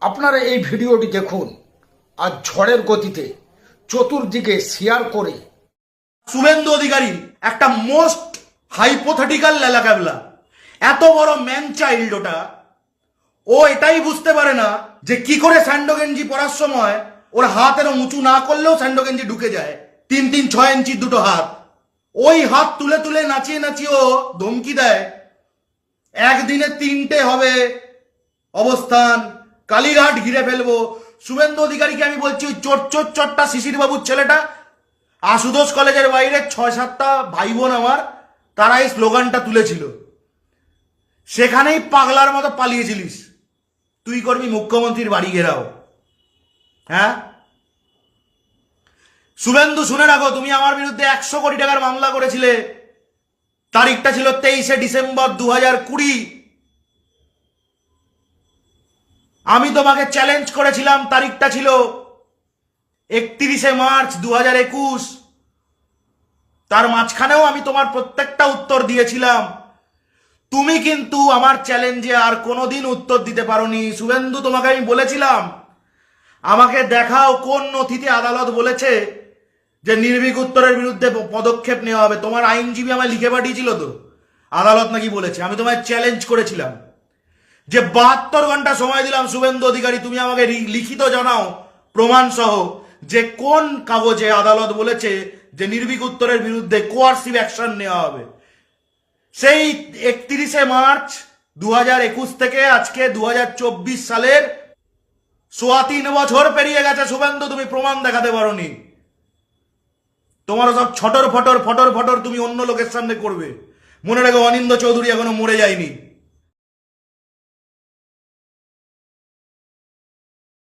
আপনারা এই ভিডিওটি দেখুন আর ঝড়ের গতিতে চতুর্দিকে শেয়ার করে। শুভেন্দু অধিকারী, একটা মোস্ট হাইপোথেটিক্যাল লেলাকাবলা। এত বড় ম্যান চাইল্ড ওটা। ও এটাই বুঝতে পারে না যে কি করে স্যান্ডো গেঞ্জি পরার সময় ওর হাত এরম উঁচু না করলেও স্যান্ডো গেঞ্জি ঢুকে যায়। তিন তিন ছয় ইঞ্চির দুটো হাত। ওই হাত তুলে তুলে নাচিয়ে নাচিয়ে ও ধমকি দেয়। একদিনে তিনটে হবে অবস্থান। কালীঘাট ঘিরে ফেলব। শুভেন্দু অধিকারীকে আমি বলছি চোট চোট চটটা শিশির বাবুর ছেলেটা, আশুতোষ কলেজের বাইরে ছয় সাতটা ভাই বোন আমার, তারা এই স্লোগানটা তুলেছিল। সেখানেই পাগলার মতো পালিয়েছিলিস। তুই করবি মুখ্যমন্ত্রীর বাড়ি ঘেরাও। হ্যাঁ? শুভেন্দু, শুনে রাখো, তুমি আমার বিরুদ্ধে একশো কোটি টাকার মামলা করেছিলে। তারিখটা ছিল তেইশে ডিসেম্বর দু হাজার কুড়ি। আমি তোমাকে চ্যালেঞ্জ করেছিলাম, তারিখটা ছিল একত্রিশে মার্চ দু হাজার একুশ। তার মাঝখানেও আমি তোমার প্রত্যেকটা উত্তর দিয়েছিলাম। তুমি কিন্তু আমার চ্যালেঞ্জে আর কোনোদিন উত্তর দিতে পারোনি। শুভেন্দু, তোমাকে আমি বলেছিলাম, আমাকে দেখাও কোন নথিতে আদালত বলেছে যে নির্ভীক উত্তরের বিরুদ্ধে পদক্ষেপ নেওয়া হবে। তোমার আইনজীবী আমায় লিখে পাঠিয়েছিল তো। আদালত নাকি বলেছে। আমি তোমায় চ্যালেঞ্জ করেছিলাম। যে বাহাত্তর ঘণ্টা সময় দিলাম শুভেন্দু অধিকারী, তুমি আমাকে লিখিত জানাও, প্রমাণ সহ, যে কোন কাগজে আদালত বলেছে যে নির্ভীক উত্তরের বিরুদ্ধে কোয়ার্সিভ অ্যাকশন নেওয়া হবে। সেই একত্রিশে মার্চ দু একুশ থেকে আজকে দু হাজার চব্বিশ সালের সোয়া তিন বছর পেরিয়ে গেছে। শুভেন্দু, তুমি প্রমাণ দেখাতে পারোনি। তোমার সব ছটর ফটর ফটর ফটর তুমি অন্য লোকের সামনে করবে। মনে রেখো অনিন্দ চৌধুরী এখনও মরে যায়নি।